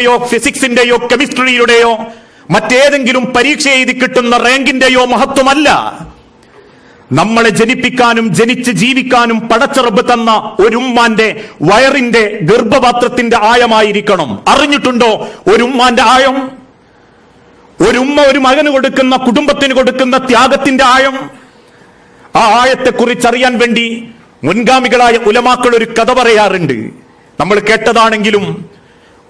യോ ഫിസിക്സിന്റെയോ കെമിസ്ട്രിയുടെയോ മറ്റേതെങ്കിലും പരീക്ഷ എഴുതി കിട്ടുന്ന റാങ്കിന്റെയോ മഹത്വമല്ല. നമ്മളെ ജനിപ്പിക്കാനും ജനിച്ച് ജീവിക്കാനും പടച്ചെറുപ്പ് തന്ന ഒരു ഉമ്മാന്റെ വയറിന്റെ ഗർഭപാത്രത്തിന്റെ ആയമായിരിക്കണം. അറിഞ്ഞിട്ടുണ്ടോ ഒരു ഉമ്മാന്റെ ആയം? ഒരു ഉമ്മ ഒരു മകന് കൊടുക്കുന്ന കുടുംബത്തിന് കൊടുക്കുന്ന ത്യാഗത്തിന്റെ ആയം? ആ ആയത്തെക്കുറിച്ച് അറിയാൻ വേണ്ടി മുൻഗാമികളായ ഉലമാക്കൾ ഒരു കഥ പറയാറുണ്ട്. നമ്മൾ കേട്ടതാണെങ്കിലും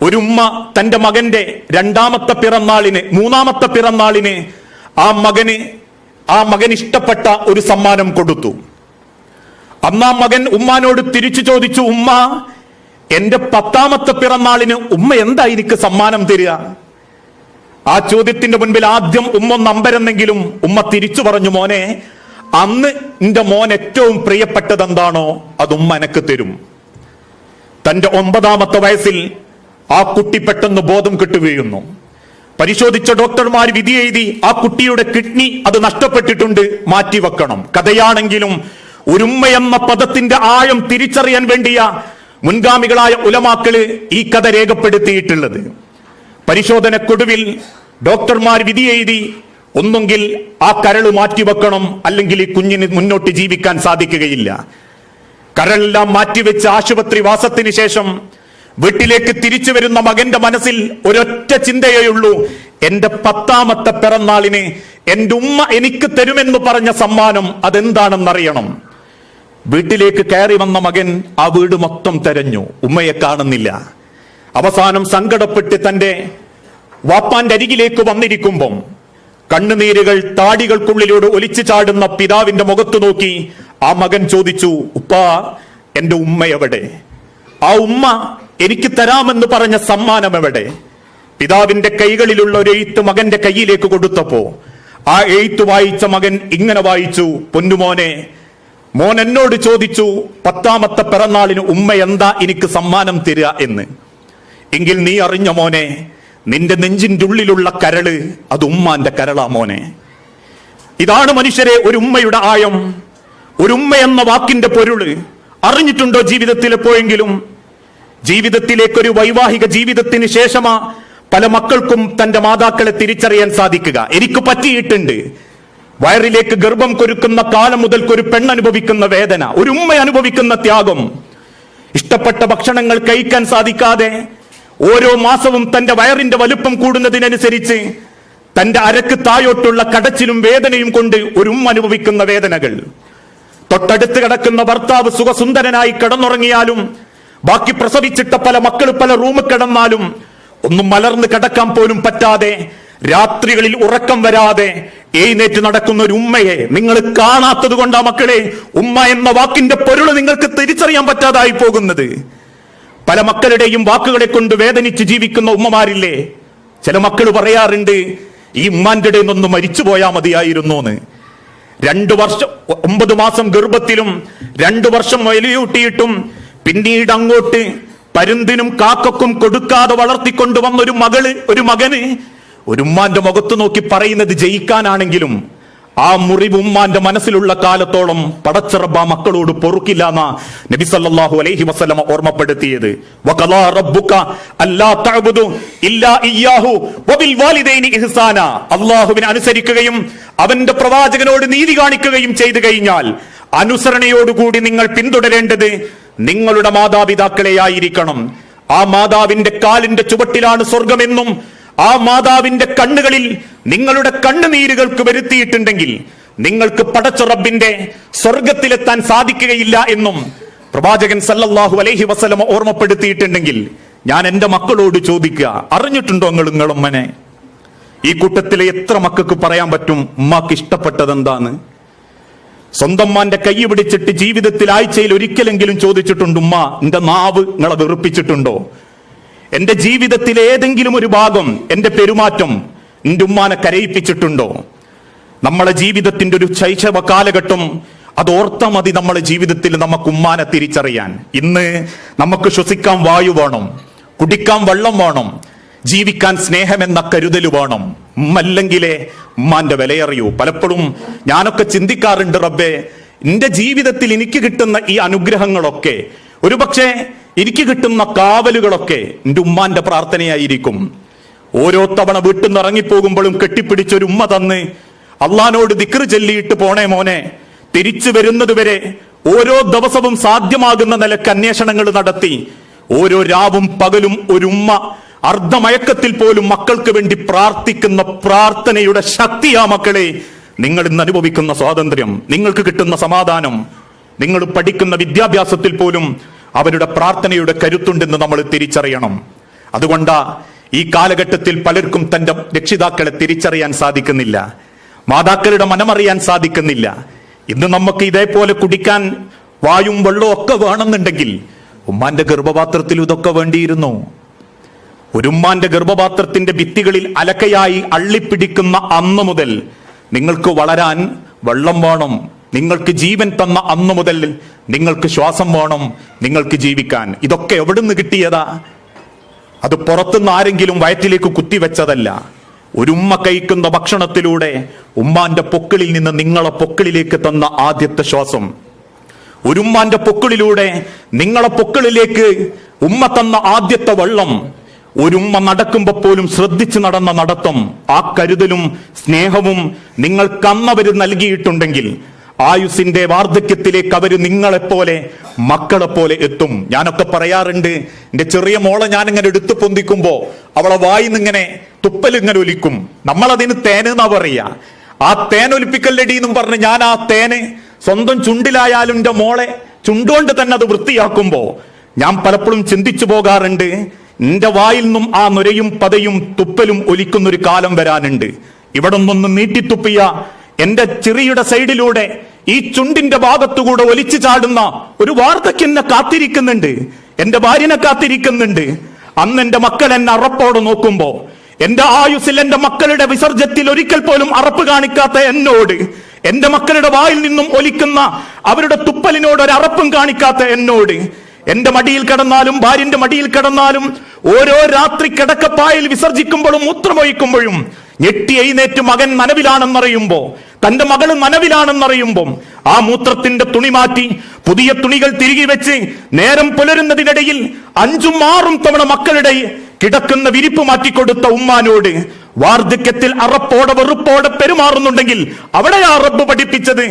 ഒരു ഉമ്മ തന്റെ മകന്റെ രണ്ടാമത്തെ പിറന്നാളിന് മൂന്നാമത്തെ പിറന്നാളിന് ആ മകന് ആ മകൻ ഇഷ്ടപ്പെട്ട ഒരു സമ്മാനം കൊടുത്തു. അന്ന് ആ മകൻ ഉമ്മാനോട് തിരിച്ചു ചോദിച്ചു ഉമ്മ എന്റെ പത്താമത്തെ പിറന്നാളിന് ഉമ്മ എന്തായിരിക്കും സമ്മാനം തരിക? ആ ചോദ്യത്തിന്റെ മുൻപിൽ ആദ്യം ഉമ്മ നമ്പരെന്നെങ്കിലും ഉമ്മ തിരിച്ചു പറഞ്ഞു മോനെ അന്ന് എന്റെ മോൻ ഏറ്റവും പ്രിയപ്പെട്ടത് എന്താണോ അത് ഉമ്മ എനക്ക് തരും. തന്റെ ഒമ്പതാമത്തെ വയസ്സിൽ ആ കുട്ടി പെട്ടെന്ന് ബോധം കിട്ടുകയുന്നു പരിശോധിച്ച ഡോക്ടർമാർ വിധി എഴുതി ആ കുട്ടിയുടെ കിഡ്നി അത് നഷ്ടപ്പെട്ടിട്ടുണ്ട് മാറ്റിവെക്കണം. കഥയാണെങ്കിലും ഒരുമ്മ എന്ന പദത്തിന്റെ ആഴം തിരിച്ചറിയാൻ വേണ്ടിയ മുൻഗാമികളായ ഉലമാക്കൾ ഈ കഥ രേഖപ്പെടുത്തിയിട്ടുള്ളത്. പരിശോധനക്കൊടുവിൽ ഡോക്ടർമാർ വിധി എഴുതി ഒന്നുകിൽ ആ കരൾ മാറ്റിവെക്കണം അല്ലെങ്കിൽ ഈ കുഞ്ഞിന് മുന്നോട്ട് ജീവിക്കാൻ സാധിക്കുകയില്ല. കരളെല്ലാം മാറ്റിവെച്ച് ആശുപത്രി വാസത്തിന് ശേഷം വീട്ടിലേക്ക് തിരിച്ചു വരുന്ന മകന്റെ മനസ്സിൽ ഒരൊറ്റ ചിന്തയേയുള്ളൂ എന്റെ പത്താമത്തെ പിറന്നാളിന് എന്റെ ഉമ്മ എനിക്ക് തരുമെന്ന് പറഞ്ഞ സമ്മാനം അതെന്താണെന്നറിയണം. വീട്ടിലേക്ക് കയറി വന്ന മകൻ ആ വീട് മൊത്തം തെരഞ്ഞു. ഉമ്മയെ കാണുന്നില്ല. അവസാനം സങ്കടപ്പെട്ട് തന്റെ വാപ്പാന്റെ അരികിലേക്ക് വന്നിരിക്കുമ്പം കണ്ണുനീരുകൾ താടികൾക്കുള്ളിലൂടെ ഒലിച്ചു ചാടുന്ന പിതാവിന്റെ മുഖത്തു നോക്കി ആ മകൻ ചോദിച്ചു ഉപ്പാ എന്റെ ഉമ്മ എവിടെ? ആ ഉമ്മ എനിക്ക് തരാമെന്ന് പറഞ്ഞ സമ്മാനം എവിടെ? പിതാവിന്റെ കൈകളിലുള്ള ഒരു എഴുത്ത് മകന്റെ കയ്യിലേക്ക് കൊടുത്തപ്പോ ആ എഴുത്ത് വായിച്ച മകൻ ഇങ്ങനെ വായിച്ചു പൊന്നുമോനെ മോൻ എന്നോട് ചോദിച്ചു പത്താമത്തെ പിറന്നാളിന് ഉമ്മ എന്താ എനിക്ക് സമ്മാനം തരിക എന്ന്. എങ്കിൽ നീ അറിഞ്ഞ മോനെ നിന്റെ നെഞ്ചിന്റെ ഉള്ളിലുള്ള കരൾ അത് ഉമ്മാന്റെ കരളാ മോനെ. ഇതാണ് മനുഷ്യരെ ഒരു ഉമ്മയുടെ ആയം. ഒരു ഉമ്മ എന്ന വാക്കിന്റെ പൊരുൾ അറിഞ്ഞിട്ടുണ്ടോ ജീവിതത്തിൽ എപ്പോഴെങ്കിലും? ജീവിതത്തിലേക്ക് ഒരു വൈവാഹിക ജീവിതത്തിന് ശേഷമാ പല മക്കൾക്കും തന്റെ മാതാക്കളെ തിരിച്ചറിയാൻ സാധിക്കുക. എനിക്ക് പറ്റിയിട്ടുണ്ട്. വയറിലേക്ക് ഗർഭം കൊരുക്കുന്ന കാലം മുതൽക്ക് ഒരു പെണ്ണനുഭവിക്കുന്ന വേദന ഒരു ഉമ്മ അനുഭവിക്കുന്ന ത്യാഗം. ഇഷ്ടപ്പെട്ട ഭക്ഷണങ്ങൾ കഴിക്കാൻ സാധിക്കാതെ ഓരോ മാസവും തന്റെ വയറിന്റെ വലുപ്പം കൂടുന്നതിനനുസരിച്ച് തന്റെ അരക്ക് തായോട്ടുള്ള കടച്ചിലും വേദനയും കൊണ്ട് ഒരു ഉമ്മ അനുഭവിക്കുന്ന വേദനകൾ. തൊട്ടടുത്ത് കിടക്കുന്ന ഭർത്താവ് സുഖസുന്ദരനായി കിടന്നുറങ്ങിയാലും ബാക്കി പ്രസവിച്ചിട്ട പല മക്കൾ പല റൂമിൽ കിടന്നാലും ഒന്നും മലർന്ന് കിടക്കാൻ പോലും പറ്റാതെ രാത്രികളിൽ ഉറക്കം വരാതെ എഴുന്നേറ്റ് നടക്കുന്ന ഒരു ഉമ്മയെ നിങ്ങൾ കാണാത്തത് കൊണ്ടാ മക്കളെ ഉമ്മ എന്ന വാക്കിന്റെ പൊരുൾ നിങ്ങൾക്ക് തിരിച്ചറിയാൻ പറ്റാതായി പോകുന്നത്. പല മക്കളുടെയും വാക്കുകളെ കൊണ്ട് വേദനിച്ച് ജീവിക്കുന്ന ഉമ്മമാരില്ലേ? ചില മക്കൾ പറയാറുണ്ട് ഈ ഉമ്മാന്റെ ഇടയിൽ നിന്നൊന്ന് മരിച്ചു പോയാൽ മതിയായിരുന്നു എന്ന് രണ്ടു വർഷം ഒമ്പത് മാസം ഗർഭത്തിലും രണ്ടു വർഷം വലിയൂട്ടിയിട്ടും പിന്നീട് അങ്ങോട്ട് പരുന്തിനും കാക്കക്കും കൊടുക്കാതെ വളർത്തിക്കൊണ്ടുവന്ന ഒരു മകൾ ഒരു മകന് ഒരു ഉമ്മാന്റെ മുഖത്ത് നോക്കി പറയുന്നത് ജയിക്കാനാണെങ്കിലും ആ മുറിവ് ഉമ്മാന്റെ മനസ്സിലുള്ള കാലത്തോളം പടച്ചിറബ മക്കളോട് പൊറുക്കില്ല എന്ന നബി സല്ലല്ലാഹു അലൈഹി വസല്ലമ ഓർമ്മപ്പെടുത്തിയത്. വഖലാ റബ്ബുക അല്ലാ തഅബുദു ഇല്ലാ ഇയ്യാഹു വബിൽ വാലിദൈനി ഇഹ്സാന. അല്ലാഹുവിനെ അനുസരിക്കുകയും അവന്റെ പ്രവാചകനോട് നീതി കാണിക്കുകയും ചെയ്തു കഴിഞ്ഞാൽ അനുസരണയോടുകൂടി നിങ്ങൾ പിന്തുടരേണ്ടത് നിങ്ങളുടെ മാതാപിതാക്കളെ ആയിരിക്കണം. ആ മാതാവിന്റെ കാലിന്റെ ചുവട്ടിലാണ് സ്വർഗമെന്നും ആ മാതാവിന്റെ കണ്ണുകളിൽ നിങ്ങളുടെ കണ്ണുനീരുകൾക്ക് വരുത്തിയിട്ടുണ്ടെങ്കിൽ നിങ്ങൾക്ക് പടച്ചുറബിന്റെ സ്വർഗത്തിലെത്താൻ സാധിക്കുകയില്ല എന്നും പ്രവാചകൻ സല്ലല്ലാഹു അലൈഹി വസല്ലമ ഓർമ്മപ്പെടുത്തിയിട്ടുണ്ടെങ്കിൽ ഞാൻ എന്റെ മക്കളോട് ചോദിക്കുക അറിഞ്ഞിട്ടുണ്ടോ നിങ്ങൾ നിങ്ങളുമ്മനെ ഈ കൂട്ടത്തിലെ എത്ര മക്കൾക്ക് പറയാൻ പറ്റും? ഉമ്മാക്ക് ഇഷ്ടപ്പെട്ടത് എന്താണ് സ്വന്തം മാന്റെ കൈ പിടിച്ചിട്ട് ജീവിതത്തിൽ ആഴ്ചയിൽ ഒരിക്കലെങ്കിലും ചോദിച്ചിട്ടുണ്ട് ഉമ്മ എന്റെ നാവ് നിങ്ങളെ വെറുപ്പിച്ചിട്ടുണ്ടോ? എന്റെ ജീവിതത്തിലെ ഏതെങ്കിലും ഒരു ഭാഗം എന്റെ പെരുമാറ്റം എന്റെ ഉമ്മാനെ കരയിപ്പിച്ചിട്ടുണ്ടോ? നമ്മളെ ജീവിതത്തിന്റെ ഒരു ശൈശവ കാലഘട്ടം അത് മതി നമ്മളെ ജീവിതത്തിൽ നമുക്ക് ഉമ്മാനെ തിരിച്ചറിയാൻ. ഇന്ന് നമുക്ക് ശ്വസിക്കാൻ വായു വേണം കുടിക്കാൻ വെള്ളം വേണം ജീവിക്കാൻ സ്നേഹമെന്ന കരുതൽ വേണം. ഉമ്മല്ലെങ്കിലേ ഉമ്മാന്റെ വിലയറിയൂ. പലപ്പോഴും ഞാനൊക്കെ ചിന്തിക്കാറുണ്ട് റബ്ബേ എന്റെ ജീവിതത്തിൽ എനിക്ക് കിട്ടുന്ന ഈ അനുഗ്രഹങ്ങളൊക്കെ ഒരുപക്ഷെ എനിക്ക് കിട്ടുന്ന കാവലുകളൊക്കെ എന്റെ ഉമ്മാന്റെ പ്രാർത്ഥനയായിരിക്കും. ഓരോ തവണ വീട്ടിൽ നിന്ന് ഇറങ്ങിപ്പോകുമ്പോഴും കെട്ടിപ്പിടിച്ചൊരു ഉമ്മ തന്ന് അള്ളഹാനോട് ദിക്റ് ചൊല്ലിയിട്ട് പോണേ മോനെ. തിരിച്ചു വരുന്നതുവരെ ഓരോ ദിവസവും സാധ്യമാകുന്ന നിലയ്ക്ക് അന്വേഷണങ്ങൾ നടത്തി ഓരോ രാവും പകലും ഒരു ഉമ്മ അർദ്ധമയക്കത്തിൽ പോലും മക്കൾക്ക് വേണ്ടി പ്രാർത്ഥിക്കുന്ന പ്രാർത്ഥനയുടെ ശക്തിയാ മക്കളെ നിങ്ങൾ ഇന്ന് അനുഭവിക്കുന്ന സ്വാതന്ത്ര്യം നിങ്ങൾക്ക് കിട്ടുന്ന സമാധാനം നിങ്ങൾ പഠിക്കുന്ന വിദ്യാഭ്യാസത്തിൽ പോലും അവരുടെ പ്രാർത്ഥനയുടെ കരുത്തുണ്ടെന്ന് നമ്മൾ തിരിച്ചറിയണം. അതുകൊണ്ടാ ഈ കാലഘട്ടത്തിൽ പലർക്കും തന്റെ രക്ഷിതാക്കളെ തിരിച്ചറിയാൻ സാധിക്കുന്നില്ല മാതാക്കളുടെ മനമറിയാൻ സാധിക്കുന്നില്ല. ഇന്ന് നമുക്ക് ഇതേപോലെ കുടിക്കാൻ വായും വെള്ളവും ഒക്കെ വേണമെന്നുണ്ടെങ്കിൽ ഉമ്മാന്റെ ഗർഭപാത്രത്തിൽ ഇതൊക്കെ വേണ്ടിയിരുന്നു. ഒരു ഉമ്മാന്റെ ഗർഭപാത്രത്തിന്റെ ഭിത്തികളിൽ അലക്കയായി അള്ളിപ്പിടിക്കുന്ന അന്ന് മുതൽ നിങ്ങൾക്ക് വളരാൻ വെള്ളം വേണം. നിങ്ങൾക്ക് ജീവൻ തന്ന അന്ന് മുതൽ നിങ്ങൾക്ക് ശ്വാസം വേണം നിങ്ങൾക്ക് ജീവിക്കാൻ. ഇതൊക്കെ എവിടുന്ന് കിട്ടിയതാ? അത് പുറത്തുനിന്ന് ആരെങ്കിലും വയറ്റിലേക്ക് കുത്തിവെച്ചതല്ല ഒരുമ്മ കഴിക്കുന്ന ഭക്ഷണത്തിലൂടെ ഉമ്മാന്റെ പൊക്കിളിൽ നിന്ന് നിങ്ങളെ പൊക്കിളിലേക്ക് തന്ന ആദ്യത്തെ ശ്വാസം. ഒരുമ്മാന്റെ പൊക്കിളിലൂടെ നിങ്ങളെ പൊക്കിളിലേക്ക് ഉമ്മ തന്ന ആദ്യത്തെ വെള്ളം. ഒരു ഉമ്മ നടക്കുമ്പോ പോലും ശ്രദ്ധിച്ച് നടന്ന നടത്തം ആ കരുതലും സ്നേഹവും നിങ്ങൾക്ക് അന്നവര് നൽകിയിട്ടുണ്ടെങ്കിൽ ആയുസിന്റെ വാർദ്ധക്യത്തിലേക്ക് അവർ നിങ്ങളെപ്പോലെ മക്കളെപ്പോലെ എത്തും. ഞാനൊക്കെ പറയാറുണ്ട് എന്റെ ചെറിയ മോളെ ഞാൻ ഇങ്ങനെ എടുത്തു പൊന്തിക്കുമ്പോ അവളെ വായിന്നിങ്ങനെ തുപ്പലിങ്ങനെ ഒലിക്കും. നമ്മളതിന് തേനെന്നാ പറയാ. ആ തേൻ ഒലിപ്പിക്കല്ലടി എന്നും പറഞ്ഞ് ഞാൻ ആ തേന് സ്വന്തം ചുണ്ടിലായാലും എന്റെ മോളെ ചുണ്ടുകൊണ്ട് തന്നെ അത് വൃത്തിയാക്കുമ്പോ ഞാൻ പലപ്പോഴും ചിന്തിച്ചു പോകാറുണ്ട് എന്റെ വായിൽ നിന്നും ആ നുരയും പതയും തുപ്പലും ഒലിക്കുന്നൊരു കാലം വരാനുണ്ട്. ഇവിടെ നിന്നൊന്ന് നീട്ടിത്തുപ്പിയ എന്റെ ചെറിയുടെ സൈഡിലൂടെ ഈ ചുണ്ടിന്റെ ഭാഗത്തുകൂടെ ഒലിച്ചു ചാടുന്ന ഒരു വാർദ്ധക്യം എന്നെ കാത്തിരിക്കുന്നുണ്ട്. എന്റെ ഭാര്യനെ കാത്തിരിക്കുന്നുണ്ട്. അന്ന് എന്റെ മക്കൾ എന്നെ അറപ്പോടെ നോക്കുമ്പോ എന്റെ ആയുസിൽ എന്റെ മക്കളുടെ വിസർജ്യത്തിൽ ഒരിക്കൽ പോലും അറപ്പ് കാണിക്കാത്ത എന്നോട് എന്റെ മക്കളുടെ വായിൽ നിന്നും ഒലിക്കുന്ന അവരുടെ തുപ്പലിനോട് ഒരു അറപ്പും കാണിക്കാത്ത എന്നോട് എന്റെ മടിയിൽ കിടന്നാലും ഭാര്യന്റെ മടിയിൽ കിടന്നാലും ഓരോ രാത്രി കിടക്കപ്പായിൽ വിസർജിക്കുമ്പോഴും മൂത്രമൊഴിക്കുമ്പോഴും ഞെട്ടി എഴുന്നേറ്റ് മകൻ നനവിലാണെന്നറിയുമ്പോ തന്റെ മകൾ നനവിലാണെന്നറിയുമ്പം ആ മൂത്രത്തിന്റെ തുണി മാറ്റി പുതിയ തുണികൾ തിരികെ വെച്ച് നേരം പുലരുന്നതിനിടയിൽ അഞ്ചും ആറും തവണ മക്കളുടെ കിടക്കുന്ന വിരിപ്പ് മാറ്റിക്കൊടുത്ത ഉമ്മാനോട് വാർദ്ധക്യത്തിൽ അറപ്പോടെ വെറുപ്പോടെ പെരുമാറുന്നുണ്ടെങ്കിൽ അവിടെയാ റബ്ബ് പഠിപ്പിച്ചത്?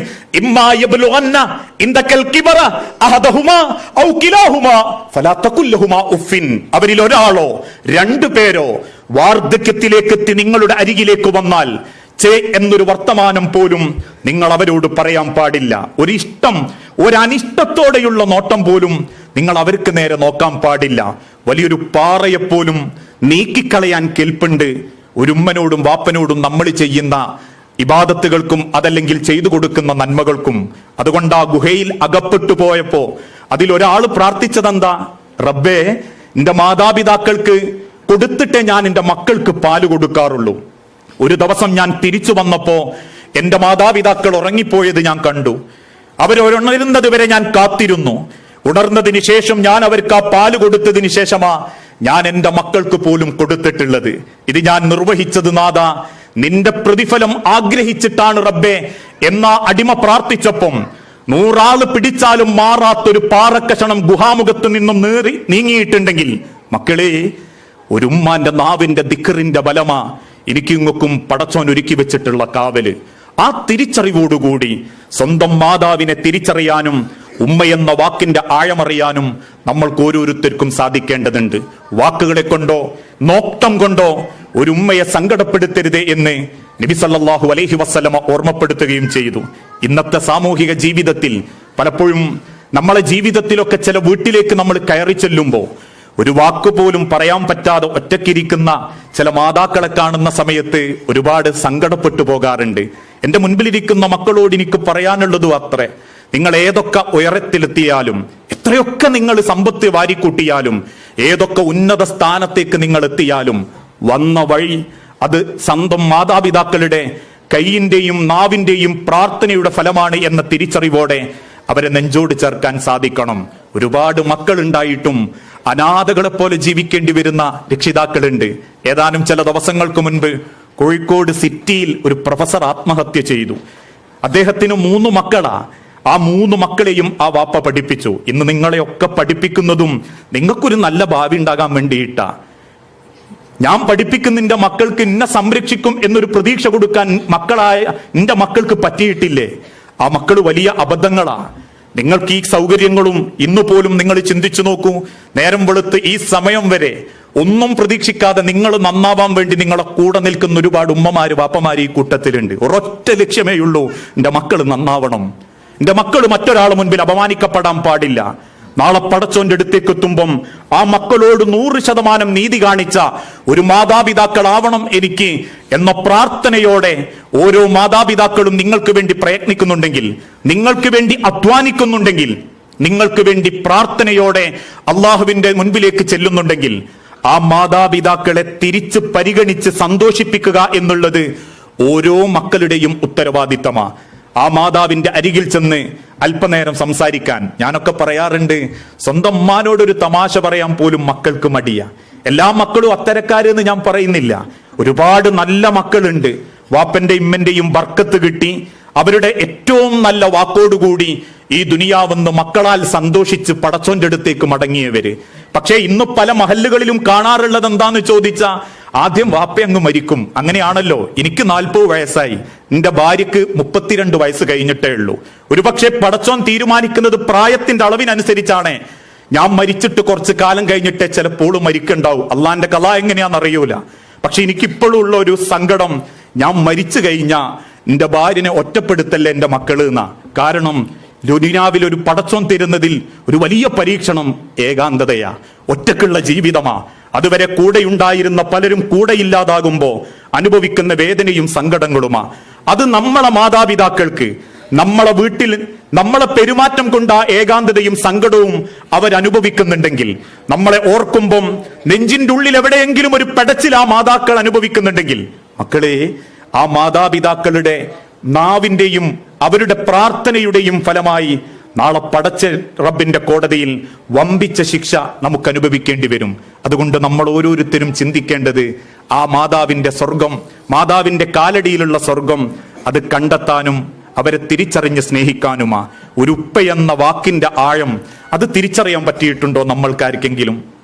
അവരിൽ ഒരാളോ രണ്ടു പേരോ വാർദ്ധക്യത്തിലേക്ക് എത്തി നിങ്ങളുടെ അരികിലേക്ക് വന്നാൽ ചേ എന്നൊരു വർത്തമാനം പോലും നിങ്ങൾ അവരോട് പറയാൻ പാടില്ല. ഒരു ഇഷ്ടം ഒരു അനിഷ്ടത്തോടെയുള്ള നോട്ടം പോലും നിങ്ങൾ അവർക്ക് നേരെ നോക്കാൻ പാടില്ല. വലിയൊരു പാറയെപ്പോലും നീക്കിക്കളയാൻ കെൽപ്പുണ്ട് ഒരു ഉമ്മനോടും വാപ്പനോടും നമ്മൾ ചെയ്യുന്ന ഇബാദത്തുകൾക്കും അതല്ലെങ്കിൽ ചെയ്തു കൊടുക്കുന്ന നന്മകൾക്കും. അതുകൊണ്ട് ആ ഗുഹയിൽ അകപ്പെട്ടു പോയപ്പോ അതിലൊരാൾ പ്രാർത്ഥിച്ചതെന്താ? റബ്ബേ എന്റെ മാതാപിതാക്കൾക്ക് കൊടുത്തിട്ടേ ഞാൻ എന്റെ മക്കൾക്ക് പാൽ കൊടുക്കാറുള്ളൂ. ഒരു ദിവസം ഞാൻ തിരിച്ചു വന്നപ്പോ എന്റെ മാതാപിതാക്കൾ ഉറങ്ങിപ്പോയത് ഞാൻ കണ്ടു. അവരുണരുന്നത് വരെ ഞാൻ കാത്തിരുന്നു. ഉണർന്നതിന് ശേഷം ഞാൻ അവർക്ക് ആ പാൽ കൊടുത്തതിന് ശേഷമാ ഞാൻ എന്റെ മക്കൾക്ക് പോലും കൊടുത്തിട്ടുള്ളത്. ഇത് ഞാൻ നിർവഹിച്ചത് നാഥ നിന്റെ പ്രതിഫലം ആഗ്രഹിച്ചിട്ടാണ് റബ്ബെ എന്ന അടിമ പ്രാർത്ഥിച്ചപ്പം നൂറാൾ പിടിച്ചാലും മാറാത്തൊരു പാറക്കഷണം ഗുഹാമുഖത്ത് നിന്നും നേറി നീങ്ങിയിട്ടുണ്ടെങ്കിൽ മക്കളെ ഒരു ഉമ്മാന്റെ നാവിന്റെ ദിക്കറിന്റെ ബലമാ എനിക്കിങ്ങൊക്കും പടച്ചോൻ ഒരുക്കി വെച്ചിട്ടുള്ള കാവൽ. ആ തിരിച്ചറിവോടുകൂടി സ്വന്തം മാതാവിനെ തിരിച്ചറിയാനും ഉമ്മയെന്ന വാക്കിന്റെ ആഴമറിയാനും നമ്മൾക്ക് ഓരോരുത്തർക്കും സാധിക്കേണ്ടതുണ്ട്. വാക്കുകളെ കൊണ്ടോ നോക്തം കൊണ്ടോ ഒരു ഉമ്മയെ സങ്കടപ്പെടുത്തരുത് എന്ന് നബി സല്ലല്ലാഹു അലൈഹി വസല്ലമ ഓർമ്മപ്പെടുത്തുകയും ചെയ്തു. ഇന്നത്തെ സാമൂഹിക ജീവിതത്തിൽ പലപ്പോഴും നമ്മളെ ജീവിതത്തിലൊക്കെ ചില വീട്ടിലേക്ക് നമ്മൾ കയറി ചെല്ലുമ്പോൾ ഒരു വാക്ക് പോലും പറയാൻ പറ്റാതെ ഒറ്റക്കിരിക്കുന്ന ചില മാതാക്കളെ കാണുന്ന സമയത്ത് ഒരുപാട് സങ്കടപ്പെട്ടു പോകാറുണ്ട്. എന്റെ മുൻപിലിരിക്കുന്ന മക്കളോട് എനിക്ക് പറയാനുള്ളതും അത്രേ. നിങ്ങൾ ഏതൊക്കെ ഉയരത്തിലെത്തിയാലും എത്രയൊക്കെ നിങ്ങൾ സമ്പത്ത് വാരിക്കൂട്ടിയാലും ഏതൊക്കെ ഉന്നത സ്ഥാനത്തേക്ക് നിങ്ങൾ എത്തിയാലും വന്ന വഴി അത് സ്വന്തം മാതാപിതാക്കളുടെ കൈയിന്റെയും നാവിന്റെയും പ്രാർത്ഥനയുടെ ഫലമാണ് എന്ന തിരിച്ചറിവോടെ അവരെ നെഞ്ചോട് ചേർക്കാൻ സാധിക്കണം. ഒരുപാട് മക്കൾ ഉണ്ടായിട്ടും അനാഥകളെ പോലെ ജീവിക്കേണ്ടി വരുന്ന രക്ഷിതാക്കളുണ്ട്. ഏതാനും ചില ദിവസങ്ങൾക്ക് മുൻപ് കോഴിക്കോട് സിറ്റിയിൽ ഒരു പ്രൊഫസർ ആത്മഹത്യ ചെയ്തു. അദ്ദേഹത്തിന് മൂന്ന് മക്കളാ. ആ മൂന്ന് മക്കളെയും ആ വാപ്പ പഠിപ്പിച്ചു. ഇന്ന് നിങ്ങളെയൊക്കെ പഠിപ്പിക്കുന്നതും നിങ്ങൾക്കൊരു നല്ല ഭാവി ഉണ്ടാകാൻ വേണ്ടിയിട്ടാ. ഞാൻ പഠിപ്പിക്കുന്ന നിന്റെ മക്കൾക്ക് എന്നെ സംരക്ഷിക്കും എന്നൊരു പ്രതീക്ഷ കൊടുക്കാൻ മക്കളായ നിന്റെ മക്കൾക്ക് പറ്റിയിട്ടില്ലേ? ആ മക്കൾ വലിയ അബദ്ധങ്ങളാ. നിങ്ങൾക്ക് ഈ സൗകര്യങ്ങളും ഇന്നു പോലും നിങ്ങൾ ചിന്തിച്ചു നോക്കൂ. നേരം വെളുത്ത് ഈ സമയം വരെ ഒന്നും പ്രതീക്ഷിക്കാതെ നിങ്ങൾ നന്നാവാൻ വേണ്ടി നിങ്ങളെ കൂടെ നിൽക്കുന്ന ഒരുപാട് ഉമ്മമാര് വാപ്പമാര് ഈ കൂട്ടത്തിലുണ്ട്. ഒരൊറ്റ ലക്ഷ്യമേ ഉള്ളൂ എന്റെ മക്കൾ നന്നാവണം. എന്റെ മക്കൾ മറ്റൊരാൾ മുൻപിൽ അപമാനിക്കപ്പെടാൻ പാടില്ല. നാളെ പടച്ചോന്റെ അടുത്തേക്ക് എത്തുമ്പം ആ മക്കളോട് നൂറ് ശതമാനം നീതി കാണിച്ച ഒരു മാതാപിതാക്കളാവണം എനിക്ക് എന്ന പ്രാർത്ഥനയോടെ ഓരോ മാതാപിതാക്കളും നിങ്ങൾക്ക് വേണ്ടി പ്രയത്നിക്കുന്നുണ്ടെങ്കിൽ നിങ്ങൾക്ക് വേണ്ടി അധ്വാനിക്കുന്നുണ്ടെങ്കിൽ നിങ്ങൾക്ക് വേണ്ടി പ്രാർത്ഥനയോടെ അള്ളാഹുവിന്റെ മുൻപിലേക്ക് ചെല്ലുന്നുണ്ടെങ്കിൽ ആ മാതാപിതാക്കളെ തിരിച്ച് പരിഗണിച്ച് സന്തോഷിപ്പിക്കുക എന്നുള്ളത് ഓരോ മക്കളുടെയും ഉത്തരവാദിത്തമാ. ആ മാതാവിന്റെ അരികിൽ ചെന്ന് അല്പനേരം സംസാരിക്കാൻ. ഞാനൊക്കെ പറയാറുണ്ട് സ്വന്തം ഉമ്മാനോടൊരു തമാശ പറയാൻ പോലും മക്കൾക്ക് മടിയ. എല്ലാ മക്കളും അത്തരക്കാരെന്ന് ഞാൻ പറയുന്നില്ല. ഒരുപാട് നല്ല മക്കളുണ്ട്. വാപ്പന്റെ ഇമ്മന്റെയും ബർക്കത്ത് കിട്ടി. അവരുടെ ഏറ്റവും നല്ല വാക്കോടുകൂടി ഈ ദുനിയാവെന്ന് മക്കളാൽ സന്തോഷിച്ച് പടച്ചോന്റെ അടുത്തേക്ക് മടങ്ങിയവര്. പക്ഷേ ഇന്ന് പല മഹല്ലുകളിലും കാണാറുള്ളത് എന്താന്ന് ചോദിച്ച ആദ്യം വാപ്പ അങ്ങ് മരിക്കും. അങ്ങനെയാണല്ലോ. എനിക്ക് നാൽപ്പത് വയസ്സായി. നിന്റെ ഭാര്യക്ക് മുപ്പത്തിരണ്ട് വയസ്സ് കഴിഞ്ഞിട്ടേ ഉള്ളൂ. ഒരുപക്ഷെ പടച്ചോൻ തീരുമാനിക്കുന്നത് പ്രായത്തിന്റെ അളവിനനുസരിച്ചാണ്. ഞാൻ മരിച്ചിട്ട് കുറച്ച് കാലം കഴിഞ്ഞിട്ടേ ചിലപ്പോൾ മരിക്കണ്ടാവും. അള്ളാന്റെ കഥ എങ്ങനെയാണെന്നറിയൂല. പക്ഷെ എനിക്കിപ്പോഴും ഉള്ള ഒരു സങ്കടം ഞാൻ മരിച്ചു കഴിഞ്ഞ എന്റെ ഭാര്യനെ ഒറ്റപ്പെടുത്തല്ലേ എന്റെ മക്കൾ എന്നാ. കാരണം ദുനിയാവിൽ ഒരു പടച്ചോൻ തരുന്നതിൽ ഒരു വലിയ പരീക്ഷണം ഏകാന്തതയാ. ഒറ്റക്കുള്ള ജീവിതമാ. അതുവരെ കൂടെയുണ്ടായിരുന്ന പലരും കൂടെയില്ലാതാകുമ്പോ അനുഭവിക്കുന്ന വേദനയും സങ്കടങ്ങളുമാ. അത് നമ്മളെ മാതാപിതാക്കൾക്ക് നമ്മളെ വീട്ടിൽ നമ്മളെ പെരുമാറ്റം കൊണ്ട് ആ ഏകാന്തതയും സങ്കടവും അവരനുഭവിക്കുന്നുണ്ടെങ്കിൽ നമ്മളെ ഓർക്കുമ്പം നെഞ്ചിന്റെ ഉള്ളിൽ എവിടെയെങ്കിലും ഒരു പെടച്ചിൽ ആ മാതാക്കൾ അനുഭവിക്കുന്നുണ്ടെങ്കിൽ മക്കളെ ആ മാതാപിതാക്കളുടെ നാവിന്റെയും അവരുടെ പ്രാർത്ഥനയുടെയും ഫലമായി നാളെ പടച്ച റബ്ബിന്റെ കോടതിയിൽ വമ്പിച്ച ശിക്ഷ നമുക്ക് അനുഭവിക്കേണ്ടി വരും. അതുകൊണ്ട് നമ്മൾ ഓരോരുത്തരും ചിന്തിക്കേണ്ടത് ആ മാതാവിന്റെ സ്വർഗം മാതാവിന്റെ കാലടിയിലുള്ള സ്വർഗം അത് കണ്ടെത്താനും അവരെ തിരിച്ചറിഞ്ഞ് സ്നേഹിക്കാനുമാ. ഒരു എന്ന വാക്കിന്റെ ആഴം അത് തിരിച്ചറിയാൻ പറ്റിയിട്ടുണ്ടോ നമ്മൾക്കാർക്കെങ്കിലും?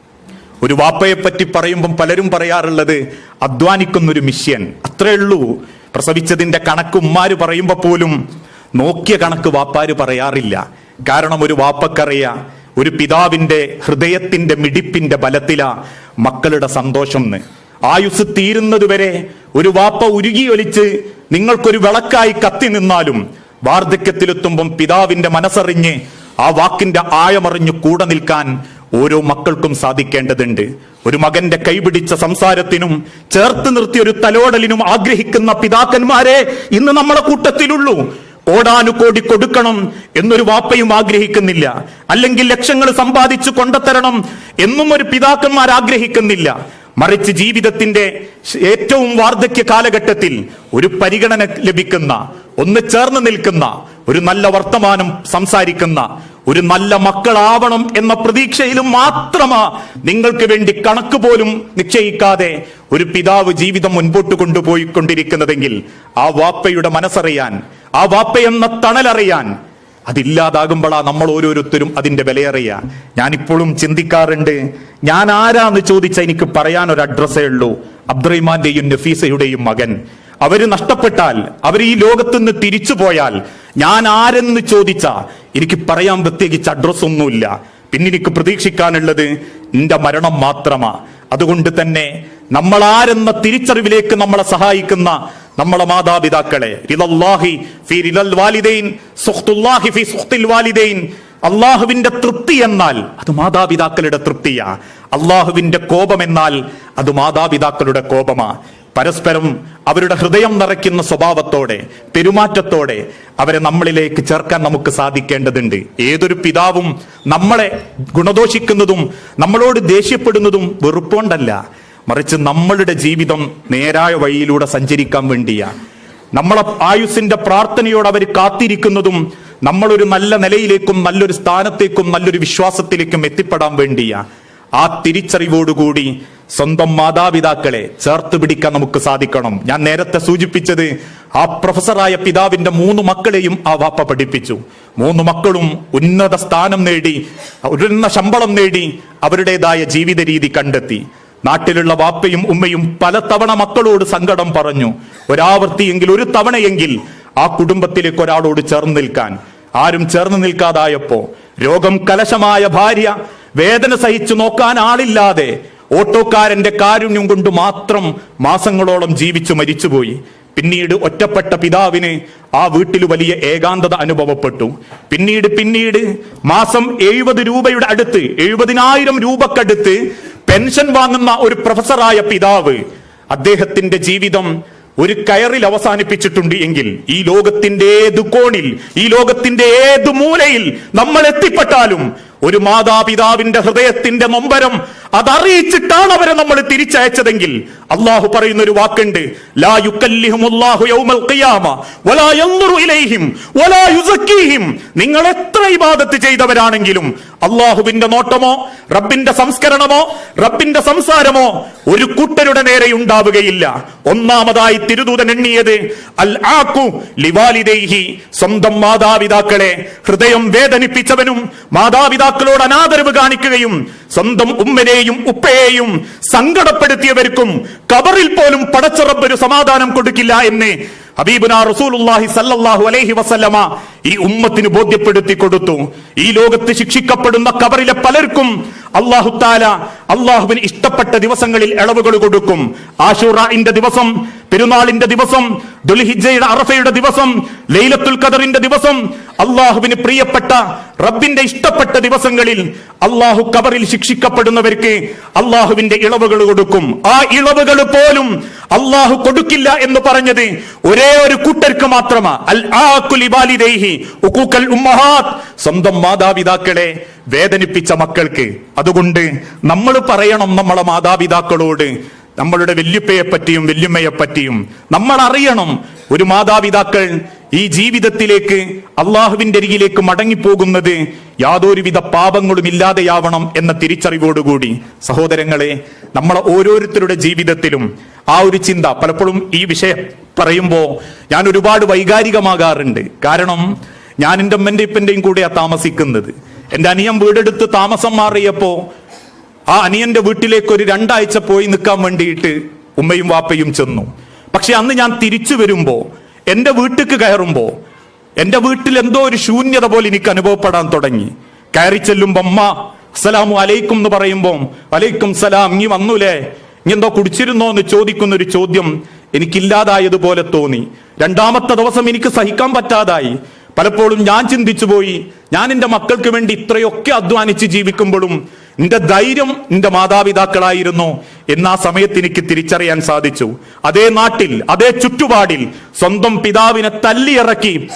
ഒരു വാപ്പയെ പറ്റി പറയുമ്പം പലരും പറയാറുള്ളത് അധ്വാനിക്കുന്ന ഒരു മിഷ്യൻ. അത്രേ ഉള്ളൂ. പ്രസവിച്ചതിന്റെ കണക്ക് ഉമ്മാര് പറയുമ്പോൾ പോലും നോക്കിയ കണക്ക് വാപ്പാര് പറയാറില്ല. കാരണം ഒരു വാപ്പക്കറിയ ഒരു പിതാവിന്റെ ഹൃദയത്തിന്റെ മിടിപ്പിന്റെ ബലത്തിലാ മക്കളുടെ സന്തോഷം ആയുസ് തീരുന്നതുവരെ ഒരു വാപ്പ ഉരുകിയൊലിച്ച് നിങ്ങൾക്കൊരു വിളക്കായി കത്തി നിന്നാലും വാർദ്ധക്യത്തിലെത്തുമ്പം പിതാവിന്റെ മനസ്സറിഞ്ഞ് ആ വാക്കിന്റെ ആഴമറിഞ്ഞ് കൂടെ നിൽക്കാൻ ഓരോ മക്കൾക്കും സാധിക്കേണ്ടതുണ്ട്. ഒരു മകന്റെ കൈപിടിച്ച സംസാരത്തിനും ചേർത്ത് നിർത്തിയ ഒരു തലോടലിനും ആഗ്രഹിക്കുന്ന പിതാക്കന്മാരെ ഇന്ന് നമ്മളെ കൂട്ടത്തിലുള്ളൂ. കോടാനുകോടി കൊടുക്കണം എന്നൊരു വാപ്പയും ആഗ്രഹിക്കുന്നില്ല. അല്ലെങ്കിൽ ലക്ഷങ്ങൾ സമ്പാദിച്ചു കൊണ്ടത്തരണം എന്നും ഒരു പിതാക്കന്മാർ ആഗ്രഹിക്കുന്നില്ല. മറിച്ച് ജീവിതത്തിന്റെ ഏറ്റവും വാർദ്ധക്യ കാലഘട്ടത്തിൽ ഒരു പരിഗണന ലഭിക്കുന്ന ഒന്ന് ചേർന്ന് നിൽക്കുന്ന ഒരു നല്ല വർത്തമാനം സംസാരിക്കുന്ന ഒരു നല്ല മക്കളാവണം എന്ന പ്രതീക്ഷയിലും മാത്രമാ നിങ്ങൾക്ക് വേണ്ടി കണക്ക് പോലും നിശ്ചയിക്കാതെ ഒരു പിതാവ് ജീവിതം മുൻപോട്ട് കൊണ്ടുപോയി കൊണ്ടിരിക്കുന്നതെങ്കിൽ ആ വാപ്പയുടെ മനസ്സറിയാൻ ആ വാപ്പ എന്ന തണലറിയാൻ അതില്ലാതാകുമ്പോഴാ നമ്മൾ ഓരോരുത്തരും അതിന്റെ വിലയറിയാ ഞാനിപ്പോഴും ചിന്തിക്കാറുണ്ട് ഞാൻ ആരാന്ന് ചോദിച്ച എനിക്ക് പറയാൻ ഒരു അഡ്രസ്സേ ഉള്ളൂ. അബ്ദുറഹിമാന്റെയും നഫീസയുടെയും മകൻ. അവർ നഷ്ടപ്പെട്ടാൽ അവർ ഈ ലോകത്തുനിന്ന് തിരിച്ചു പോയാൽ ഞാൻ ആരെന്ന് ചോദിച്ച എനിക്ക് പറയാൻ പ്രത്യേകിച്ച് അഡ്രസ് ഒന്നുമില്ല പിന്നെ എനിക്ക് പ്രതീക്ഷിക്കാനുള്ളത് നിന്റെ മരണം മാത്രമാ. അതുകൊണ്ട് തന്നെ നമ്മൾ ആരെന്ന തിരിച്ചറിവിലേക്ക് നമ്മളെ സഹായിക്കുന്ന നമ്മളെ മാതാപിതാക്കളെ അള്ളാഹുവിന്റെ തൃപ്തി എന്നാൽ അത് മാതാപിതാക്കളുടെ തൃപ്തിയാ. അള്ളാഹുവിന്റെ കോപം എന്നാൽ അത് മാതാപിതാക്കളുടെ കോപമാ. പരസ്പരം അവരുടെ ഹൃദയം നിറയ്ക്കുന്ന സ്വഭാവത്തോടെ പെരുമാറ്റത്തോടെ അവരെ നമ്മളിലേക്ക് ചേർക്കാൻ നമുക്ക് സാധിക്കേണ്ടതുണ്ട്. ഏതൊരു പിതാവും നമ്മളെ ഗുണദോഷിക്കുന്നതും നമ്മളോട് ദേഷ്യപ്പെടുന്നതും വെറുപ്പോണ്ടല്ല. മറിച്ച് നമ്മളുടെ ജീവിതം നേരായ വഴിയിലൂടെ സഞ്ചരിക്കാൻ വേണ്ടിയാ. നമ്മളെ ആയുസിന്റെ പ്രാർത്ഥനയോട് അവർ കാത്തിരിക്കുന്നതും നമ്മളൊരു നല്ല നിലയിലേക്കും നല്ലൊരു സ്ഥാനത്തേക്കും നല്ലൊരു വിശ്വാസത്തിലേക്കും എത്തിപ്പെടാൻ വേണ്ടിയാ. ആ തിരിച്ചറിവോടുകൂടി സ്വന്തം മാതാപിതാക്കളെ ചേർത്ത് പിടിക്കാൻ നമുക്ക് സാധിക്കണം. ഞാൻ നേരത്തെ സൂചിപ്പിച്ചത് ആ പ്രൊഫസറായ പിതാവിന്റെ മൂന്ന് മക്കളെയും ആ വാപ്പ പഠിപ്പിച്ചു. മൂന്ന് മക്കളും ഉന്നത സ്ഥാനം നേടി ഉയർന്ന ശമ്പളം നേടി അവരുടേതായ ജീവിത രീതി കണ്ടെത്തി. നാട്ടിലുള്ള വാപ്പയും ഉമ്മയും പലതവണ മക്കളോട് സങ്കടം പറഞ്ഞു. ഒരാവർത്തിയെങ്കിൽ ഒരു തവണയെങ്കിൽ ആ കുടുംബത്തിലേക്ക് ഒരാളോട് ചേർന്ന് നിൽക്കാൻ. ആരും ചേർന്ന് നിൽക്കാതായപ്പോ രോഗം കലശമായ ഭാര്യ വേദന സഹിച്ചു നോക്കാൻ ആളില്ലാതെ ഓട്ടോക്കാരന്റെ കാരുണ്യം കൊണ്ട് മാത്രം മാസങ്ങളോളം ജീവിച്ചു മരിച്ചുപോയി. പിന്നീട് ഒറ്റപ്പെട്ട പിതാവിന് ആ വീട്ടിൽ വലിയ ഏകാന്തത അനുഭവപ്പെട്ടു. പിന്നീട് പിന്നീട് മാസം എഴുപത് രൂപയുടെ അടുത്ത് എഴുപതിനായിരം രൂപക്കടുത്ത് പെൻഷൻ വാങ്ങുന്ന ഒരു പ്രൊഫസറായ പിതാവ് അദ്ദേഹത്തിന്റെ ജീവിതം ഒരു കയറിൽ അവസാനിപ്പിച്ചിട്ടുണ്ട് എങ്കിൽ ഈ ലോകത്തിന്റെ ഏത് കോണിൽ ഈ ലോകത്തിന്റെ ഏത് മൂലയിൽ നമ്മൾ എത്തിപ്പെട്ടാലും ഒരു മാതാപിതാവിന്റെ ഹൃദയത്തിന്റെ നൊമ്പരം അതറിയിച്ചിട്ടാണ് അവരെ നമ്മൾ തിരിച്ചയച്ചതെങ്കിൽ അള്ളാഹു പറയുന്ന ഒരു വാക്കുണ്ട് ലാ നിങ്ങൾ എത്ര ഇബാദത്ത് ചെയ്തവരാണെങ്കിലും അള്ളാഹുവിന്റെ നോട്ടമോ റബ്ബിന്റെ സംസ്കരണമോ റബ്ബിന്റെ സംസാരമോ ഒരു കൂട്ടരുടെ നേരെ ഉണ്ടാവുകയില്ല. ഒന്നാമതായി തിരുദൂതൻ എണ്ണിയത് അൽ ആക്കു ലിവാലിദൈഹി സ്വന്തം മാതാപിതാക്കളെ ഹൃദയം വേദനിപ്പിച്ചവനും മാതാപിതാക്കളോട് അനാദരവ് കാണിക്കുകയും സ്വന്തം ഉമ്മനെയും ഉപ്പയെയും സങ്കടപ്പെടുത്തിയവർക്കും കബറിൽ പോലും പടച്ചറബ് ഒരു സമാധാനം കൊടുക്കില്ല എന്ന് ഹബീബുന റസൂലുള്ളാഹി സല്ലല്ലാഹു അലൈഹി വസല്ലമ ഈ ഉമ്മത്തിന് ബോധ്യപ്പെടുത്തി കൊടുത്തു. ഈ ലോകത്ത് ശിക്ഷിക്കപ്പെടുന്ന കബറിലെ പലർക്കും അള്ളാഹു താല അള്ളാഹുവിന് ഇഷ്ടപ്പെട്ട ദിവസങ്ങളിൽ ഇളവുകൾ കൊടുക്കും. ആഷുറാന്റെ ദിവസം പെരുന്നാളിന്റെ ദിവസം ദുൽഹിജയുടെ അറഫയുടെ ദിവസം ലൈലത്തുൽ ഖദറിന്റെ ദിവസം അള്ളാഹുവിന് പ്രിയപ്പെട്ട റബ്ബിന്റെ ഇഷ്ടപ്പെട്ട ദിവസങ്ങളിൽ അള്ളാഹു കബറിൽ ശിക്ഷിക്കപ്പെടുന്നവർക്ക് അള്ളാഹുവിന്റെ ഇളവുകൾ കൊടുക്കും. ആ ഇളവുകൾ പോലും അള്ളാഹു കൊടുക്കില്ല എന്ന് പറഞ്ഞത് ഒരേ ഒരു കൂട്ടർക്ക് മാത്രമാ. അൽ ആ ബാലിദൈഹി ഉഖൂഖൽ ഉമ്മഹാത്ത് സ്വന്തം മാതാപിതാക്കളെ വേദനിപ്പിച്ച മക്കൾക്ക്. അതുകൊണ്ട് നമ്മൾ പറയണം നമ്മളെ മാതാപിതാക്കളോട്. നമ്മളുടെ വല്യുപ്പയെ പറ്റിയും വല്യമ്മയെ പറ്റിയും നമ്മൾ അറിയണം. ഒരു മാതാപിതാക്കൾ ഈ ജീവിതത്തിലേക്ക് അള്ളാഹുവിന്റെ അരികിലേക്ക് മടങ്ങിപ്പോകുന്നത് യാതൊരുവിധ പാപങ്ങളും ഇല്ലാതെയാവണം എന്ന തിരിച്ചറിവോടുകൂടി. സഹോദരങ്ങളെ നമ്മളെ ഓരോരുത്തരുടെ ജീവിതത്തിലും ആ ഒരു ചിന്ത പലപ്പോഴും ഈ വിഷയം പറയുമ്പോൾ ഞാൻ ഒരുപാട് വൈകാരികമാകാറുണ്ട്. കാരണം ഞാൻ എന്റെ അമ്മന്റെ ഇപ്പന്റെയും കൂടെയാണ് താമസിക്കുന്നത്. എന്റെ അനിയൻ വീടെടുത്ത് താമസം മാറിയപ്പോ ആ അനിയന്റെ വീട്ടിലേക്ക് ഒരു രണ്ടാഴ്ച പോയി നിൽക്കാൻ വേണ്ടിയിട്ട് ഉമ്മയും വാപ്പയും ചെന്നു. പക്ഷെ അന്ന് ഞാൻ തിരിച്ചു വരുമ്പോൾ എന്റെ വീട്ടിക്ക് കയറുമ്പോൾ എന്റെ വീട്ടിൽ എന്തോ ഒരു ശൂന്യത പോലെ എനിക്ക് അനുഭവപ്പെടാൻ തുടങ്ങി. കയറി ചെല്ലുമ്പോ അമ്മ അസ്സലാമു അലൈക്കും എന്ന് പറയുമ്പോൾ അലൈക്കും സലാം നീ വന്നൂലേ? എന്തോ കുടിച്ചിരുന്നോ എന്ന് ചോദിക്കുന്ന ഒരു ചോദ്യം എനിക്കില്ലാതായതുപോലെ തോന്നി. രണ്ടാമത്തെ ദിവസം എനിക്ക് സഹിക്കാൻ പറ്റാതായി. പലപ്പോഴും ഞാൻ ചിന്തിച്ചു പോയി ഞാൻ എന്റെ മക്കൾക്ക് വേണ്ടി ഇത്രയൊക്കെ അധ്വാനിച്ച് ജീവിക്കുമ്പോഴും നിന്റെ ധൈര്യം നിന്റെ മാതാപിതാക്കളായിരുന്നു എന്ന ആ സമയത്ത് എനിക്ക് തിരിച്ചറിയാൻ സാധിച്ചു. അതേ നാട്ടിൽ അതേ ചുറ്റുപാടിൽ സ്വന്തം പിതാവിനെ തല്ലി ഇറക്കി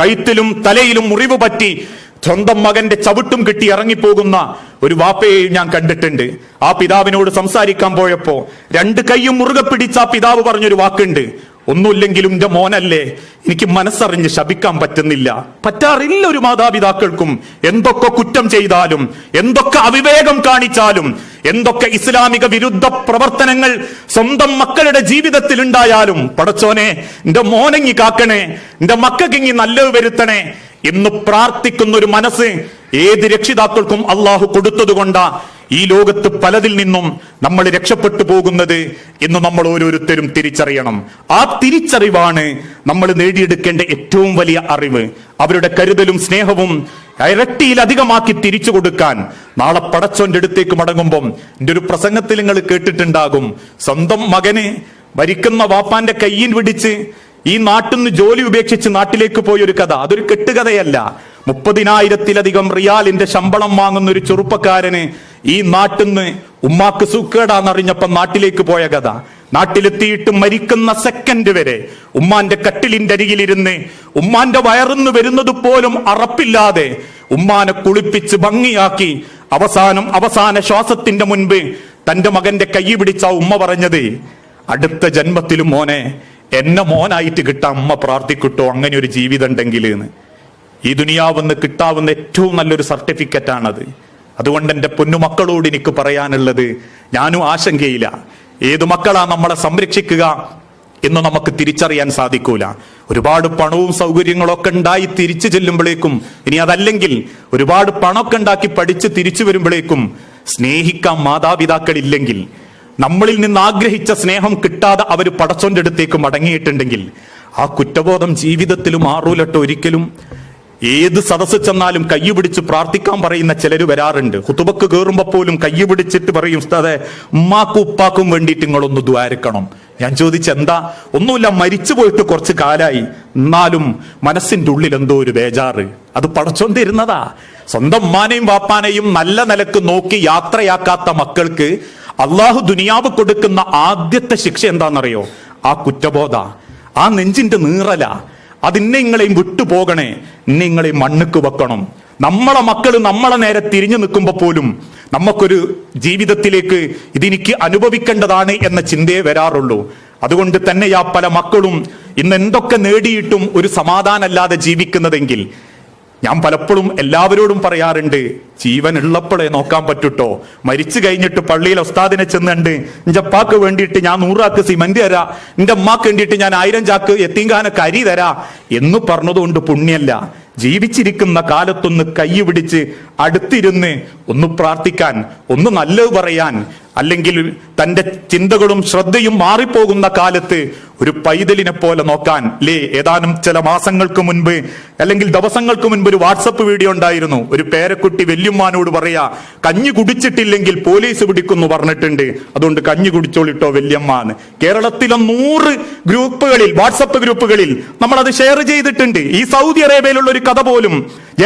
കഴുത്തിലും തലയിലും മുറിവ് പറ്റി സ്വന്തം മകന്റെ ചവിട്ടും കിട്ടി ഇറങ്ങിപ്പോകുന്ന ഒരു വാപ്പയെയും ഞാൻ കണ്ടിട്ടുണ്ട്. ആ പിതാവിനോട് സംസാരിക്കാൻ പോയപ്പോ രണ്ട് കൈയും മുറുകെ പിടിച്ച ആ പിതാവ് പറഞ്ഞൊരു വാക്കുണ്ട്. ഒന്നുമില്ലെങ്കിലും എന്റെ മോനല്ലേ എനിക്ക് മനസ്സറിഞ്ഞ് ശപിക്കാൻ പറ്റുന്നില്ല. പറ്റാറില്ല ഒരു മാതാപിതാക്കൾക്കും എന്തൊക്കെ കുറ്റം ചെയ്താലും എന്തൊക്കെ അവിവേകം കാണിച്ചാലും എന്തൊക്കെ ഇസ്ലാമിക വിരുദ്ധ പ്രവർത്തനങ്ങൾ സ്വന്തം മക്കളുടെ ജീവിതത്തിൽ ഉണ്ടായാലും പടച്ചോനെ എന്റെ മോനെങ്ങി കാക്കണേ എന്റെ മക്കൾക്കിങ്ങി നല്ലത് വരുത്തണേ എന്ന് പ്രാർത്ഥിക്കുന്ന ഒരു മനസ്സ് ഏത് രക്ഷിതാക്കൾക്കും അള്ളാഹു കൊടുത്തതുകൊണ്ടാ ഈ ലോകത്ത് പലതിൽ നിന്നും നമ്മൾ രക്ഷപ്പെട്ടു പോകുന്നത് എന്ന് നമ്മൾ ഓരോരുത്തരും തിരിച്ചറിയണം. ആ തിരിച്ചറിവാണ് നമ്മൾ നേടിയെടുക്കേണ്ട ഏറ്റവും വലിയ അറിവ്. അവരുടെ കരുതലും സ്നേഹവും ഇരട്ടിയിലധികമാക്കി തിരിച്ചു കൊടുക്കാൻ നാളെ പടച്ചോന്റെ അടുത്തേക്ക് മടങ്ങുമ്പം എന്റെ ഒരു പ്രസംഗത്തിൽ നിങ്ങൾ കേട്ടിട്ടുണ്ടാകും. സ്വന്തം മകന് ഭരിക്കുന്ന വാപ്പാന്റെ കയ്യിൽ പിടിച്ച് ഈ നാട്ടിൽ നിന്ന് ജോലി ഉപേക്ഷിച്ച് നാട്ടിലേക്ക് പോയ ഒരു കഥ. അതൊരു കെട്ടുകഥയല്ല. മുപ്പതിനായിരത്തിലധികം റിയാലിന്റെ ശമ്പളം വാങ്ങുന്ന ഒരു ചെറുപ്പക്കാരന് ഈ നാട്ടിൽ നിന്ന് ഉമ്മാക്ക് സുക്കേടാന്നറിഞ്ഞപ്പം നാട്ടിലേക്ക് പോയ കഥ. നാട്ടിലെത്തിയിട്ട് മരിക്കുന്ന സെക്കൻഡ് വരെ ഉമ്മാന്റെ കട്ടിലിന്റെ അരികിലിരുന്ന് ഉമ്മാന്റെ വയറിന്ന് വരുന്നത് പോലും അറപ്പില്ലാതെ ഉമ്മാനെ കുളിപ്പിച്ച് ഭംഗിയാക്കി അവസാനം അവസാന ശ്വാസത്തിന്റെ മുൻപ് തന്റെ മകന്റെ കൈ പിടിച്ച ഉമ്മ പറഞ്ഞത് അടുത്ത ജന്മത്തിലും മോനെ എന്നെ മോനായിട്ട് കിട്ടാൻ അമ്മ പ്രാർത്ഥിക്കിട്ടോ അങ്ങനെ ഒരു ജീവിതം ഉണ്ടെങ്കിൽ എന്ന്. ഈ ദുനിയാവെന്ന് കിട്ടാവുന്ന ഏറ്റവും നല്ലൊരു സർട്ടിഫിക്കറ്റ് ആണത്. അതുകൊണ്ട് എന്റെ പൊന്നുമക്കളോട് എനിക്ക് പറയാനുള്ളത് ഞാനും ആശങ്കയില്ല. ഏതു മക്കളാ നമ്മളെ സംരക്ഷിക്കുക എന്ന് നമുക്ക് തിരിച്ചറിയാൻ സാധിക്കൂല. ഒരുപാട് പണവും സൗകര്യങ്ങളൊക്കെ ഉണ്ടായി തിരിച്ചു ചെല്ലുമ്പോഴേക്കും ഇനി അതല്ലെങ്കിൽ ഒരുപാട് പണമൊക്കെ ഉണ്ടാക്കി പഠിച്ച് തിരിച്ചു വരുമ്പോഴേക്കും സ്നേഹിക്കാൻ മാതാപിതാക്കളില്ലെങ്കിൽ. നമ്മളിൽ നിന്ന് ആഗ്രഹിച്ച സ്നേഹം കിട്ടാതെ അവർ പടച്ചോന്റെ അടുത്തേക്ക് മടങ്ങിയിട്ടുണ്ടെങ്കിൽ ആ കുറ്റബോധം ജീവിതത്തിൽ മാറൂലട്ടോ ഒരിക്കലും ഏത് സദസ്സ് ചെന്നാലും കയ്യു പിടിച്ച് പ്രാർത്ഥിക്കാൻ പറയുന്ന ചിലര് വരാറുണ്ട്. കുത്തുബക്ക് കയറുമ്പോ പോലും കയ്യു പിടിച്ചിട്ട് പറയും ഉസ്താദെ ഉമ്മാക്കും ഉപ്പാക്കും വേണ്ടിയിട്ട് നിങ്ങളൊന്ന് ദ്വാരക്കണം. ഞാൻ ചോദിച്ച എന്താ? ഒന്നുമില്ല മരിച്ചു പോയിട്ട് കുറച്ച് കാലായി. എന്നാലും മനസ്സിന്റെ ഉള്ളിൽ എന്തോ ഒരു ബേജാറ്. അത് പടച്ചോൻ തരുന്നതാ സ്വന്തം ഉമ്മാനെയും വാപ്പാനെയും നല്ല നിലയ്ക്ക് നോക്കി യാത്രയാക്കാത്ത മക്കൾക്ക് അള്ളാഹു ദുനിയാവ് കൊടുക്കുന്ന ആദ്യത്തെ ശിക്ഷ എന്താണെന്നറിയോ? ആ കുറ്റബോധ ആ നെഞ്ചിന്റെ നീറല. അതിന്നെ നിങ്ങളെയും വിട്ടുപോകണേ നിങ്ങളെ നിങ്ങളെയും മണ്ണുക്ക് വെക്കണം. നമ്മളെ മക്കൾ നമ്മളെ നേരെ തിരിഞ്ഞു നിൽക്കുമ്പോൾ പോലും നമുക്കൊരു ജീവിതത്തിലേക്ക് ഇതെനിക്ക് അനുഭവിക്കേണ്ടതാണ് എന്ന ചിന്തയെ വരാറുള്ളൂ. അതുകൊണ്ട് തന്നെയാ പല മക്കളും ഇന്ന് എന്തൊക്കെ നേടിയിട്ടും ഒരു സമാധാനമല്ലാതെ ജീവിക്കുന്നതെങ്കിൽ ഞാൻ പലപ്പോഴും എല്ലാവരോടും പറയാറുണ്ട് ജീവൻ ഉള്ളപ്പോഴേ നോക്കാൻ പറ്റൂട്ടോ. മരിച്ചു കഴിഞ്ഞിട്ട് പള്ളിയിൽ ഉസ്താദിനെ ചെന്നുണ്ട് നിന്റെ അപ്പാക്ക് വേണ്ടിയിട്ട് ഞാൻ നൂറാക്ക് സിമന്റ് തരാ. നിന്റെ അമ്മാക്ക് വേണ്ടിയിട്ട് ഞാൻ ആയിരം ചാക്ക് എത്തിങ്കാന കരി തരാ. എന്ന് പറഞ്ഞതുകൊണ്ട് പുണ്യല്ല. ജീവിച്ചിരിക്കുന്ന കാലത്തൊന്ന് കൈ പിടിച്ച് അടുത്തിരുന്ന് ഒന്ന് പ്രാർത്ഥിക്കാൻ ഒന്ന് നല്ലത് പറയാൻ അല്ലെങ്കിൽ തന്റെ ചിന്തകളും ശ്രദ്ധയും മാറിപ്പോകുന്ന കാലത്ത് ഒരു പൈതലിനെ പോലെ നോക്കാൻ. ലേ ഏതാനും ചില മാസങ്ങൾക്ക് മുൻപ് അല്ലെങ്കിൽ ദിവസങ്ങൾക്ക് മുൻപ് ഒരു വാട്സപ്പ് വീഡിയോ ഉണ്ടായിരുന്നു. ഒരു പേരക്കുട്ടി വല്യമ്മാനോട് പറയാ കഞ്ഞി കുടിച്ചിട്ടില്ലെങ്കിൽ പോലീസ് പിടിക്കുന്നു പറഞ്ഞിട്ടുണ്ട്. അതുകൊണ്ട് കഞ്ഞി കുടിച്ചോളിട്ടോ വല്യമ്മാന്ന്. കേരളത്തിലെ നൂറ് ഗ്രൂപ്പുകളിൽ വാട്സപ്പ് ഗ്രൂപ്പുകളിൽ നമ്മൾ അത് ഷെയർ ചെയ്തിട്ടുണ്ട്. ഈ സൗദി അറേബ്യയിലുള്ള ഒരു കഥ പോലും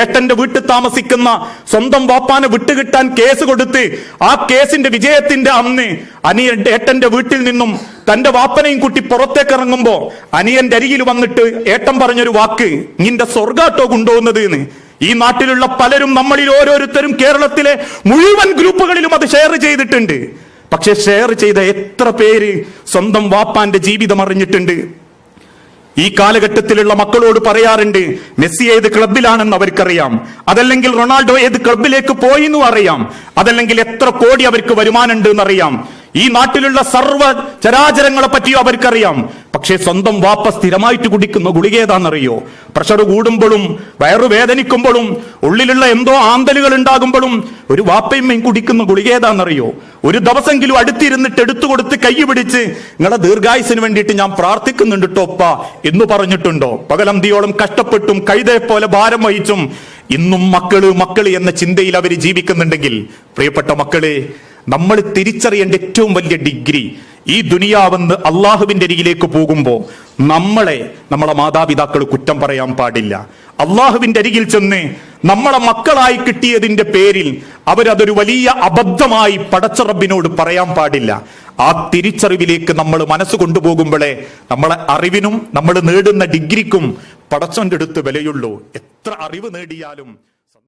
ഏട്ടന്റെ വീട്ടിൽ താമസിക്കുന്ന സ്വന്തം വാപ്പാനെ വിട്ടുകിട്ടാൻ കേസ് കൊടുത്ത് ആ കേസിന്റെ വിജയത്തിന്റെ അന്ന് അനിയൻ ഏട്ടന്റെ വീട്ടിൽ നിന്നും തന്റെ വാപ്പനെയും കുട്ടി പുറത്തേക്ക് ഇറങ്ങുമ്പോ അനിയന്റെ അരികിൽ വന്നിട്ട് ഏട്ടൻ പറഞ്ഞൊരു വാക്ക് നിന്റെ സ്വർഗാട്ടോ കൊണ്ടുപോകുന്നത്? എന്ന്. ഈ നാട്ടിലുള്ള പലരും നമ്മളിൽ ഓരോരുത്തരും കേരളത്തിലെ മുഴുവൻ ഗ്രൂപ്പുകളിലും അത് ഷെയർ ചെയ്തിട്ടുണ്ട്. പക്ഷെ ഷെയർ ചെയ്ത എത്ര പേര് സ്വന്തം വാപ്പാന്റെ ജീവിതം അറിഞ്ഞിട്ടുണ്ട്. ഈ കാലഘട്ടത്തിലുള്ള മക്കളോട് പറയാറുണ്ട് മെസ്സി ഏത് ക്ലബിലാണെന്ന് അവർക്കറിയാം. അതല്ലെങ്കിൽ റൊണാൾഡോ ഏത് ക്ലബിലേക്ക് പോയി എന്നും അറിയാം. അതല്ലെങ്കിൽ എത്ര കോടി അവർക്ക് വരുമാനമുണ്ട് എന്നറിയാം ഈ നാട്ടിലുള്ള സർവ ചരാചരങ്ങളെ പറ്റിയോ അവർക്കറിയാം. പക്ഷേ സ്വന്തം വാപ്പ സ്ഥിരമായിട്ട് കുടിക്കുന്ന ഗുളിക ഏതാണെന്നറിയോ പ്രഷർ കൂടുമ്പോഴും വയറു വേദനിക്കുമ്പോഴും ഉള്ളിലുള്ള എന്തോ ആന്തലുകൾ ഉണ്ടാകുമ്പോഴും ഒരു വാപ്പയും കുടിക്കുന്ന ഗുളിക ഏതാണെന്നറിയോ ഒരു ദിവസമെങ്കിലും അടുത്തിരുന്നിട്ട് എടുത്തു കൊടുത്ത് കൈ പിടിച്ച് നിങ്ങളെ ദീർഘായുസിന് വേണ്ടിയിട്ട് ഞാൻ പ്രാർത്ഥിക്കുന്നുണ്ട് ടോപ്പ എന്ന് പറഞ്ഞിട്ടുണ്ടോ? പകലന്തിയോളം കഷ്ടപ്പെട്ടും കൈതയെ പോലെ ഭാരം വഹിച്ചും ഇന്നും മക്കൾ മക്കൾ എന്ന ചിന്തയിൽ അവർ ജീവിക്കുന്നുണ്ടെങ്കിൽ പ്രിയപ്പെട്ട മക്കളെ നമ്മൾ തിരിച്ചറിയേണ്ട ഏറ്റവും വലിയ ഡിഗ്രി ഈ ദുനിയാവെന്ന് അള്ളാഹുവിന്റെ അരികിലേക്ക് പോകുമ്പോൾ നമ്മളെ നമ്മളെ മാതാപിതാക്കൾ കുറ്റം പറയാൻ പാടില്ല. അള്ളാഹുവിന്റെ അരികിൽ ചെന്ന് നമ്മളെ മക്കളായി കിട്ടിയതിന്റെ പേരിൽ അവരതൊരു വലിയ അബദ്ധമായി പടച്ചറബിനോട് പറയാൻ പാടില്ല. ആ തിരിച്ചറിവിലേക്ക് നമ്മൾ മനസ്സ് കൊണ്ടുപോകുമ്പോഴേ നമ്മളെ അറിവിനും നമ്മൾ നേടുന്ന ഡിഗ്രിക്കും പടച്ചോന്റെ അടുത്ത് വിലയുള്ളൂ. എത്ര അറിവ് നേടിയാലും